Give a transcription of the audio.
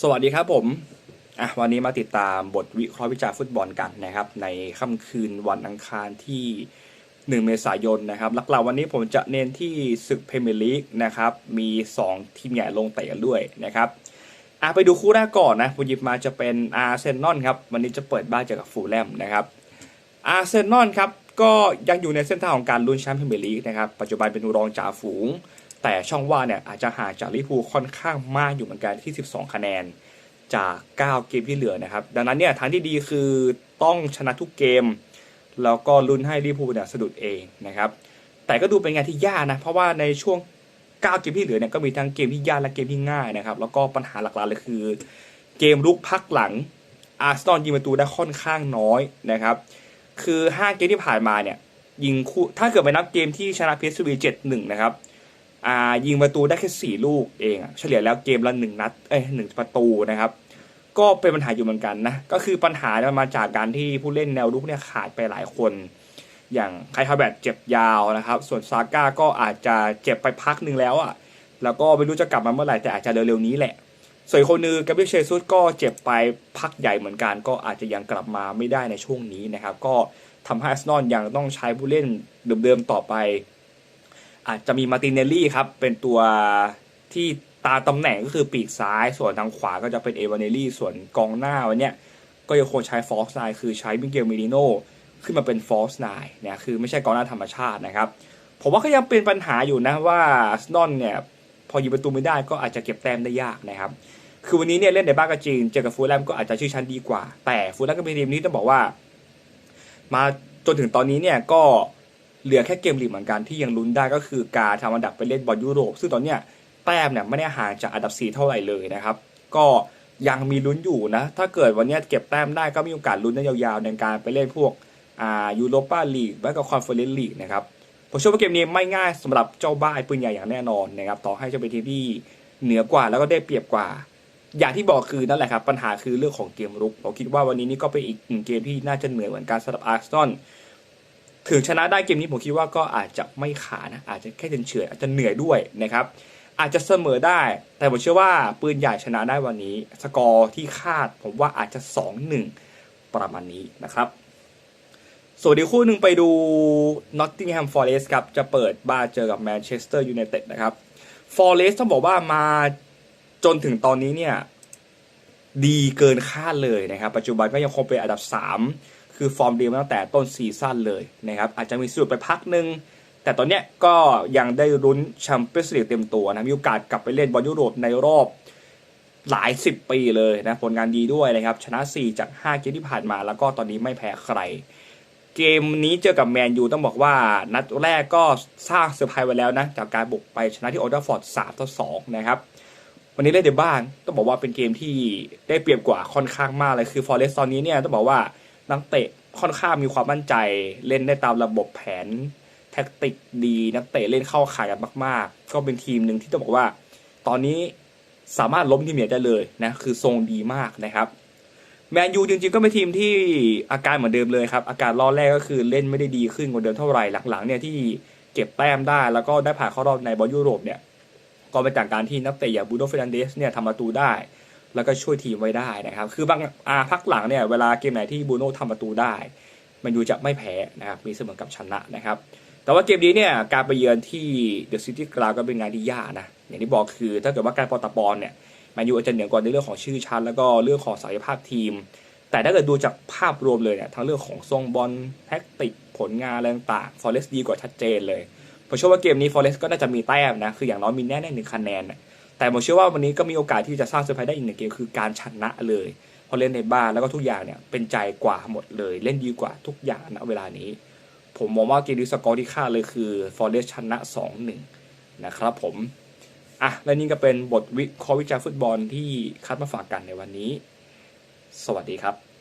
สวัสดีครับผมอะวันนี้มาติดตามบทวิเคราะห์วิจารณ์ฟุตบอลกันนะครับ ในค่ำคืนวันอังคารที่ 1 เมษายนนะครับหลักๆวันนี้ผมจะเน้นที่ศึกพรีเมียร์ลีกนะครับมี 2 ทีมใหญ่ลงเตะกันด้วยนะครับอะไปดูคู่แรกก่อนนะผมหยิบมาจะเป็นอาร์เซนอลครับวันนี้จะเปิดบ้านเจอกับฟูลแลมนะครับอาร์เซนอลครับก็ยังอยู่ในเส้นทางของการลุ้นแชมป์พรีเมียร์ลีกนะครับปัจจุบันเป็นรองจ่าฝูง แต่ช่องว่าเนี่ยอาจจะห่างจากลิเวอร์พูลค่อนข้างมากอยู่เหมือนกันที่ 12 คะแนนจาก 9 เกมที่เหลือนะครับ ดังนั้นเนี่ยทางที่ดีคือต้องชนะทุกเกม แล้วก็ลุ้นให้ลิเวอร์พูลเนี่ยสะดุดเองนะครับ แต่ก็ดูเป็นงานที่ยากนะ เพราะว่าในช่วง 9 เกมที่เหลือเนี่ยก็มีทั้งเกมที่ยากและเกมที่ง่ายนะครับ แล้วก็ปัญหาหลักๆเลยคือ เกมลุกพักหลังอาร์เซนอลยิงประตูได้ค่อนข้างน้อยนะครับ คือ 5 เกมที่ผ่านมาเนี่ยยิงคู่ถ้าเกิดไปนับเกมที่ชนะเพชรวีเจ็ดหนึ่งนะครับ อ่ายิงประตูได้แค่สี่ลูกเองเฉลี่ยแล้วเกมละหนึ่งนัดเอ้ยหนึ่งประตูนะครับ ก็เป็นปัญหาอยู่เหมือนกันนะ ก็คือปัญหาเนี่ยมาจากการที่ผู้เล่นแนวรุกเนี่ยขาดไปหลายคน อย่างไคทาแบตเจ็บยาวนะครับ ส่วนซาก้าก็อาจจะเจ็บไปพักหนึ่งแล้วอะแล้วก็ไม่รู้จะกลับมาเมื่อไหร่แต่อาจจะเร็วๆนี้แหละ ส่วนอีกคนนึงกับบิเชซุสก็เจ็บไปพักใหญ่เหมือนกัน ก็อาจจะยังกลับมาไม่ได้ในช่วงนี้นะครับ ก็ทำให้อาร์เซนอลยังต้องใช้ผู้เล่นเดิมๆต่อไป อาจจะมีมารตินเนลลี่ครับ เป็นตัวที่ตาตำแหน่งก็คือปีกซ้ายส่วนทางขวาก็จะเป็นเอวานเนลลี่ส่วนกองหน้าวันเนี้ยก็ยังคงใช้ฟอสไนคือใช้มิเกลมิลิโนขึ้นมาเป็นฟอสไนเนี่ยคือไม่ใช่กองหน้าธรรมชาตินะครับ ผมว่าก็ยังเป็นปัญหาอยู่นะว่าอาร์เซนอลเนี่ยพอยิงประตูไม่ได้ก็อาจจะเก็บแต้มได้ยากนะครับ คือวันนี้เนี่ยเล่นในบ้านก็จริงเจอกับฟูลแลมก็อาจจะชื่อชั้นดีกว่า แต่ฟูลแลมก็เป็นทีมที่ต้องบอกว่า มาจนถึงตอนนี้เนี่ยก็ เหลือแค่เกมลีกเหมือนกันที่ยังลุ้นได้ก็คือการทำอันดับไปเล่นบอลยุโรป ซึ่งตอนเนี้ยแต้มเนี่ยไม่ได้ห่างจากอันดับ 4 เท่าไหร่เลยนะครับ ก็ยังมีลุ้นอยู่นะ ถ้าเกิดวันนี้เก็บแต้มได้ก็มีโอกาสลุ้นได้ยาวๆ ในการไปเล่นพวกอ่ายูโรปาลีกและก็คอนเฟอเรนซ์ลีกนะครับผมเชื่อว่าเกมนี้ไม่ง่ายสำหรับเจ้าบ้าไอ้ปืนใหญ่อย่างแน่นอนนะครับต่อให้จะเป็นทีมที่เหนือกว่าแล้วก็ได้เปรียบกว่า อย่างที่บอกคือนั่นแหละครับปัญหาคือเรื่องของเกมรุกผมคิดว่าวันนี้นี่ก็เป็นอีกหนึ่งเกมที่น่าจะเหนื่อยเหมือนกันสำหรับอาร์เซนอล ถึงชนะได้เกมนี้ผมคิดว่าก็อาจจะไม่ขานะอาจจะแค่เฉยๆอาจจะเหนื่อยด้วยนะครับอาจจะเสมอได้ แต่ผมเชื่อว่าปืนใหญ่ชนะได้วันนี้ สกอร์ที่คาดผมว่าอาจจะ 2-1 ประมาณนี้นะครับส่วนอีกคู่หนึ่งไปดู Nottingham Forest ครับจะเปิดบ้านเจอกับ Manchester United นะครับ Forest ต้องบอกว่ามาจนถึงตอนนี้เนี่ยดีเกินคาดเลยนะครับ ปัจจุบันก็ยังคงเป็นอันดับ 3 คือฟอร์มดีมาตั้งแต่ต้นซีซั่นเลยนะครับอาจจะมีสุดไปพักหนึ่งแต่ตอนเนี้ยก็ยังได้รุ้นแชมเปี้ยนส์ลีกเต็มตัวนะมีโอกาสกลับไปเล่นบอลยุโรปในรอบหลายสิบปีเลยนะผลงานดีด้วยนะครับ ชนะ 4 จาก 5 เกมที่ผ่านมา แล้วก็ตอนนี้ไม่แพ้ใคร เกมนี้เจอกับแมนยูต้องบอกว่า นัดแรกก็สร้างเซอร์ไพรส์ไว้แล้วนะ จากการบุกไปชนะที่โอลด์แทัฟฟอร์ด3ต่อ2นะครับ วันนี้เล่นในบ้านต้องบอกว่าเป็นเกมที่ได้เปรียบกว่าค่อนข้างมากเลยคือฟอร์เรสตอนนี้เนี่ยต้องบอกว่า นักเตะค่อนข้างมีความมั่นใจเล่นได้ตามระบบแผนแท็กติกดีนักเตะเล่นเข้าขายกันมาก ๆ ก็เป็นทีมหนึ่งที่ต้องบอกว่า ตอนนี้สามารถล้มทีมใหญ่ได้เลยนะคือทรงดีมากนะครับแมนยูจริงๆก็เป็นทีมที่อาการเหมือนเดิมเลยครับอาการรอบแรกก็คือเล่นไม่ได้ดีขึ้นกว่าเดิมเท่าไหร่หลังๆเนี่ยที่เก็บแต้มได้ แล้วก็ได้ผ่านเข้ารอบในบอลยุโรปเนี่ยก็เป็นจากการที่นักเตะอย่างบูโนเฟรนันเดสเนี่ยทำประตูได้ แล้วก็ช่วยทีมไว้ได้นะครับ คือบางอาพักหลังเนี่ยเวลาเกมไหนที่บูโน่ทำประตูได้ มันยูจะไม่แพ้นะครับมีเสมอกับชนะนะครับ แต่ว่าเกมนี้เนี่ยการไปเยือนที่เดอะซิตี้กราวก็เป็นงานที่ยากนะอย่างที่บอกคือถ้าเกิดว่าการปอตปอนเนี่ยแมนยูอาจจะเหนือกว่าในเรื่องของชื่อชั้นแล้วก็เรื่องของศักยภาพทีม แต่ถ้าเกิดดูจากภาพรวมเลยเนี่ยทั้งเรื่องของทรงบอลแท็กติกผลงานอะไรต่างๆฟอเรสต์ดีกว่าชัดเจนเลยผมเชื่อว่าเกมนี้ฟอเรสต์ก็น่าจะมีแต้มนะคืออย่างน้อยมีแน่ๆหนึ่งคะแนนน่ะ แต่ผมเชื่อว่าวันนี้ก็มีโอกาสที่จะสร้างเซอร์ไพรส์ได้อีกหนึ่งเกมคือการชนะเลยเพราะเล่นในบ้านแล้วก็ทุกอย่างเนี่ยเป็นใจกว่าหมดเลย เล่นดีกว่าทุกอย่างณเวลานี้ ผมมองว่าเกมนี้สกอร์ที่ค่าดเลยคือฟอร์เรสชนะ 2-1 นะครับผมอะและนี่ก็เป็นบทวิเคราะห์วิจารณ์ฟุตบอลที่คัดมาฝากกันในวันนี้ สวัสดีครับ